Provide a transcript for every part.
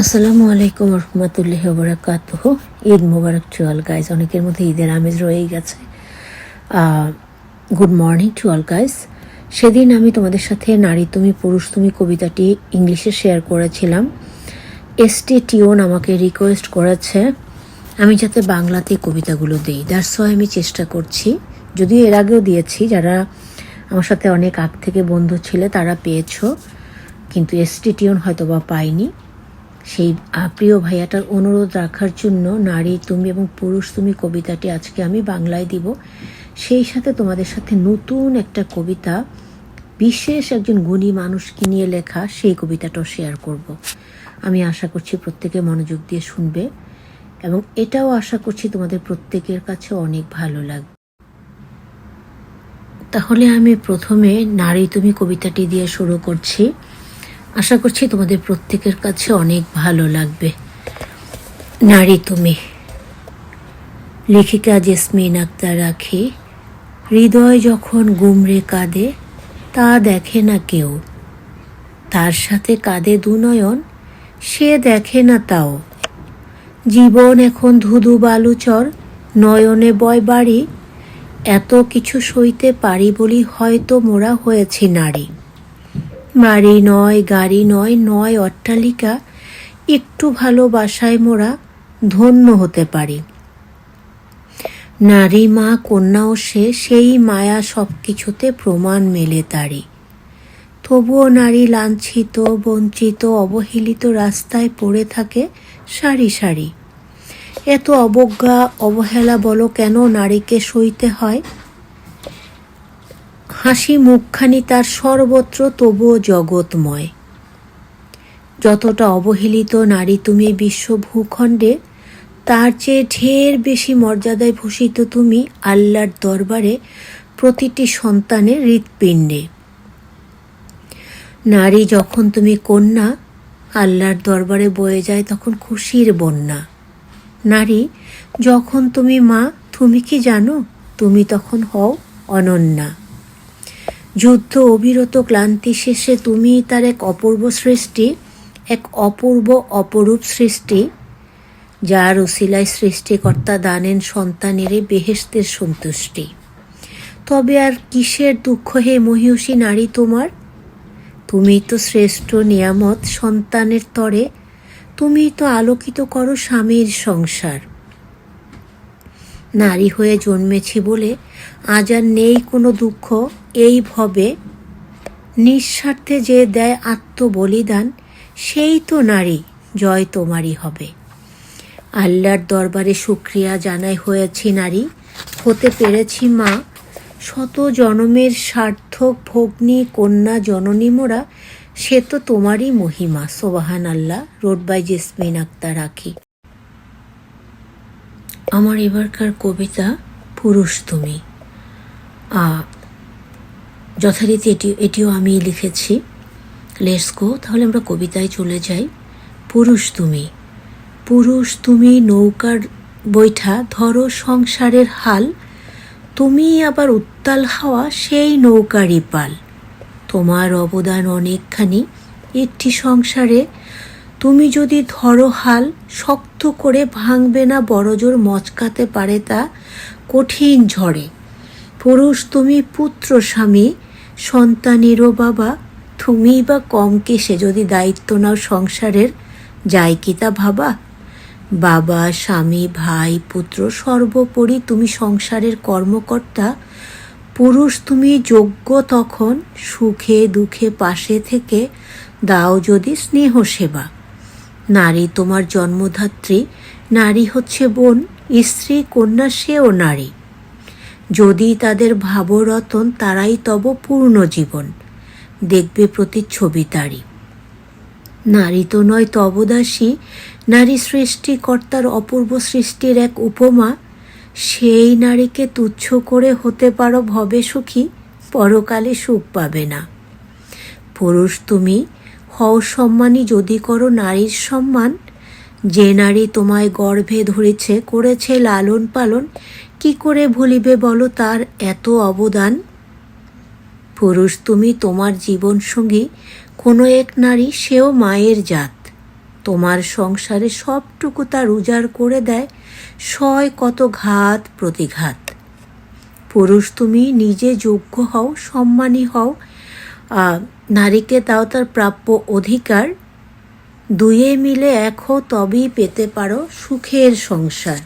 আসসালামু আলাইকুম রহমতুল্লাহ বরাকাত ঈদ মুবারক টু অল গাইজ অনেকের মধ্যে ঈদের আমেজ রয়েই গেছে। Good morning to all guys সেদিন আমি তোমাদের সাথে নারী তুমি, পুরুষ তুমি কবিতাটি ইংলিশে শেয়ার করেছিলাম। এসটি টিওন আমাকে রিকোয়েস্ট করেছে, আমি যাতে বাংলাতে কবিতাগুলো দিই। দ্যাটস আমি চেষ্টা করছি। যদিও এর আগেও দিয়েছি, যারা আমার সাথে অনেক আগ থেকে বন্ধু ছিলে তারা পেয়েছ, কিন্তু এসটি টিওন হয়তো বা পাইনি। সেই প্রিয় ভাইয়াটার অনুরোধ রাখার জন্য নারী তুমি এবং পুরুষ তুমি কবিতাটি আজকে আমি বাংলায় দিব। সেই সাথে তোমাদের সাথে নতুন একটা কবিতা, বিশেষ একজন গুণী মানুষকে নিয়ে লেখা, সেই কবিতাটাও শেয়ার করব। আমি আশা করছি প্রত্যেকে মনোযোগ দিয়ে শুনবে এবং এটাও আশা করছি তোমাদের প্রত্যেকের কাছে অনেক ভালো লাগবে। তাহলে আমি প্রথমে নারী তুমি কবিতাটি দিয়ে শুরু করছি। আশা করছি তোমাদের প্রত্যেকের কাছে অনেক ভালো লাগবে। নারী তুমি। লেখিকা জেসমিন আক্তার রাখি। হৃদয় যখন গুমরে কাঁদে, তা দেখে না কেউ। তার সাথে কাঁদে দুনয়ন, সে দেখে না তাও। জীবন এখন ধুধু বালুচর, নয়নে বয় বাড়ি। এত কিছু সইতে পারি বলি হয়তো মোরা হয়েছি নারী। বাড়ি নয়, গাড়ি নয় নয় অট্টালিকা, একটু ভালোবাসায় মোরা ধন্য হতে পারি। নারী, মা কন্যাও সে, সেই মায়া সব কিছুতে প্রমাণ মেলে তারি তবুও নারী লাঞ্ছিত, বঞ্চিত, অবহেলিত রাস্তায় পড়ে থাকে সারি সারি। এত অবজ্ঞা, অবহেলা বলো কেন নারীকে সইতে হয়? হাসি মুখখানি তার সর্বত্র, তবুও জগৎময়। যতটা অবহেলিত নারী তুমি বিশ্ব ভূখণ্ডে, তার চেয়ে ঢের বেশি মর্যাদায় ভূষিত তুমি আল্লাহর দরবারে প্রতিটি সন্তানের হৃৎপিণ্ডে। নারী যখন তুমি কন্যা, আল্লাহর দরবারে বয়ে যায় তখন খুশির বন্যা। নারী যখন তুমি মা, তুমি কি জানো? তুমি তখন হও অনন্যা। যুদ্ধ অবিরত ক্লান্তি শেষে তুমি তার এক অপূর্ব সৃষ্টি, এক অপূর্ব অপরূপ সৃষ্টি, যার ওসিলায় সৃষ্টিকর্তা দানেন সন্তানেরে বেহেস্তের সন্তুষ্টি। তবে আর কিসের দুঃখ হে মহিষী নারী তোমার? তুমি তো শ্রেষ্ঠ নিয়ামত সন্তানের তরে তুমি তো আলোকিত করো স্বামীর সংসার। নারী হয়ে জন্মেছি বলে আজ আর নেই কোনো দুঃখ। এই ভবে নিঃস্বার্থে যে দেয় আত্মবলিদান, সেই তো নারী, জয় তোমারই হবে। আল্লাহর দরবারে শুক্রিয়া জানাই হয়েছি নারী, হতে পেরেছি মা। শত জনমের সার্থক, ভগ্নী, কন্যা, জননী মোরা, সে তো তোমারই মহিমা সোবাহান আল্লাহ রোড বাই জেসমিন আক্তার রাখি আমার এবারকার কবিতা পুরুষ তুমি। যথারীতি এটি এটিও আমি লিখেছি। লেটস গো তাহলে আমরা কবিতায় চলে যাই। পুরুষ তুমি। পুরুষ তুমি নৌকার বৈঠা, ধরো সংসারের হাল। তুমি আবার উত্তাল হাওয়া, সেই নৌকারই পাল। তোমার অবদান অনেকখানি, একটি সংসারে তুমি যদি ধরো হাল, শক্ত করে ভাঙবে না বড়জোর মচকাতে পারে তা কঠিন ঝড়ে। পুরুষ তুমি পুত্র স্বামী, সন্তানেরও বাবা তুমি বা কম কেসে যদি দায়িত্ব নাও সংসারের, যায় কি তা ভাবা? বাবা, স্বামী, ভাই, পুত্র সর্বোপরি তুমি সংসারের কর্মকর্তা। পুরুষ তুমি যোগ্য তখন সুখে দুঃখে পাশে থেকে দাও যদি স্নেহ সেবা। নারী তোমার জন্মধাত্রী, নারী হচ্ছে বোন, স্ত্রী, কন্যা, সেও নারী। যদি তাদের ভাবরতন, তারাই তব পূর্ণ জীবন। দেখবে প্রতিচ্ছবি তারই। নারী তো নয় তবদাসী, নারী সৃষ্টিকর্তার অপূর্ব সৃষ্টির এক উপমা। সেই নারীকে তুচ্ছ করে হতে পারো ভবে সুখী, পরকালে সুখ পাবে না। পুরুষ তুমি হও সম্মানী যদি করো নারীর সম্মান। যে নারী তোমায় গর্ভে ধরেছে, করেছে লালন পালন, কি করে ভুলিবে বলো তার এত অবদান? পুরুষ তুমি তোমার জীবনসঙ্গী কোনো এক নারী সেও মায়ের জাত। তোমার সংসারে সবটুকু তার উজাড় করে দেয়, সয় কত ঘাত প্রতিঘাত। পুরুষ তুমি নিজে যোগ্য হও, সম্মানী হও। নারীকে দাও তার প্রাপ্য অধিকার। দুয়ে মিলে এক তবেই পেতে পারো সুখের সংসার।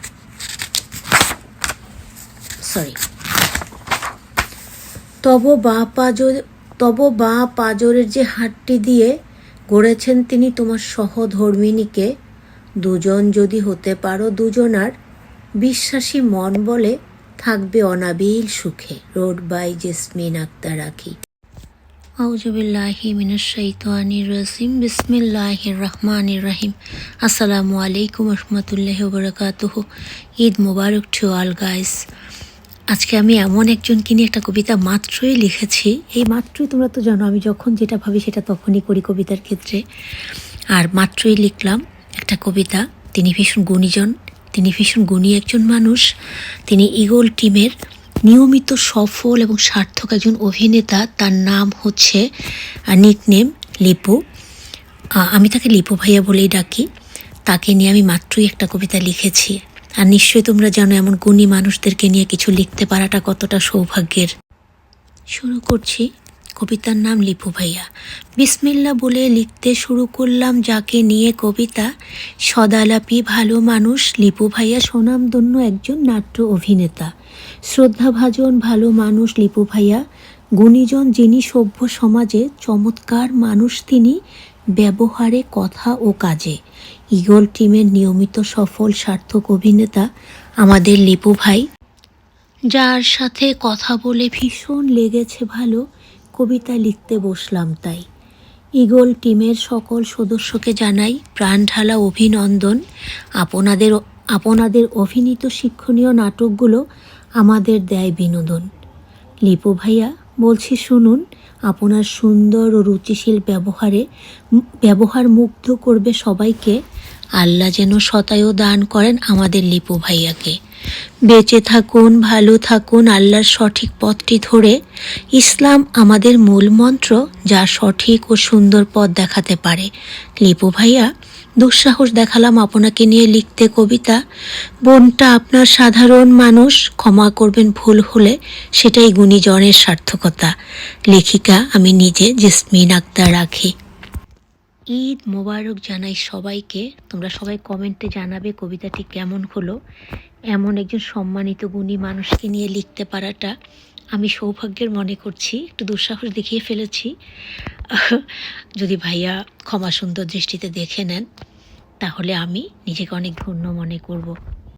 সরি তব বা পাজর, তব বাঁ পাজরের যে হাটটি দিয়ে গড়েছেন তিনি তোমার সহধর্মিনীকে। দুজন যদি হতে পারো দুজনার, বিশ্বাসী মন বলে থাকবে অনাবিল সুখে। Road by jasmine Akter Rakhi আসসালামু ঈদ মোবারক টু অল গাইস। আজকে আমি এমন একজনকে নিয়ে একটা কবিতা মাত্রই লিখেছি। এই মাত্রই তোমরা তো জানো, আমি যখন যেটা ভাবি সেটা তখনই করি কবিতার ক্ষেত্রে। আর মাত্রই লিখলাম একটা কবিতা। তিনি ভীষণ গুণীজন, তিনি ভীষণ গুণী একজন মানুষ। তিনি ইগল টিমের নিয়মিত সফল এবং সার্থক একজন অভিনেতা, তার নাম হচ্ছে নিক নেম লিপু। আমি তাকে লিপু ভাইয়া বলেই ডাকি। তাকে নিয়ে আমি মাত্রই একটা কবিতা লিখেছি। আর নিশ্চয়ই তোমরা জানো, এমন গুণী মানুষদেরকে নিয়ে কিছু লিখতে পারাটা কতটা সৌভাগ্যের। শুরু করছি। কবিতার নাম লিপু ভাইয়া। বিসমিল্লা বলে লিখতে শুরু করলাম যাকে নিয়ে কবিতা। সদালাপি ভালো মানুষ, লিপু ভাইয়া স্বনামধন্য একজন নাট্য অভিনেতা। শ্রদ্ধাভাজন ভালো মানুষ লিপু ভাইয়া। গুণীজন যিনি সভ্য সমাজে, চমৎকার মানুষ তিনি। ব্যবহারে, কথা ও কাজে। ইগল টিমের নিয়মিত সফল সার্থক অভিনেতা আমাদের লিপু ভাই। যার সাথে কথা বলে ভীষণ লেগেছে ভালো। কবিতা লিখতে বসলাম তাই। ইগল টিমের সকল সদস্যকে জানাই প্রাণঢালা অভিনন্দন। আপনাদের আপনাদের অভিনীত শিক্ষণীয় নাটকগুলো আমাদের দেয় বিনোদন। লিপু ভাইয়া, বলছি শুনুন, আপনার সুন্দর ও রুচিশীল ব্যবহারে, ব্যবহার মুগ্ধ করবে সবাইকে। আল্লাহ যেন শতায়ু দান করেন আমাদের লিপু ভাইয়াকে। বেঁচে থাকুন, ভালো থাকুন, আল্লাহর সঠিক পথটি ধরে। ইসলাম আমাদের মূল মন্ত্র যা সঠিক ও সুন্দর পথ দেখাতে পারে। লিপু ভাইয়া, দুঃসাহস দেখালাম আপনাকে নিয়ে লিখতে কবিতা। বোনটা আপনার সাধারণ মানুষ, ক্ষমা করবেন ভুল হলে, সেটাই গুণীজনের সার্থকতা। লেখিকা আমি নিজে জেসমিন আক্তার রাখি ঈদ মোবারক জানাই সবাইকে। তোমরা সবাই কমেন্টে জানাবে কবিতাটি কেমন হলো। এমন একজন সম্মানিত গুণী মানুষকে নিয়ে লিখতে পারাটা আমি সৌভাগ্যের মনে করছি। একটু দুঃসাহস দেখিয়ে ফেলেছি। যদি ভাইয়া ক্ষমা সুন্দর দৃষ্টিতে দেখে নেন, তাহলে আমি নিজেকে অনেক ধন্য মনে করব।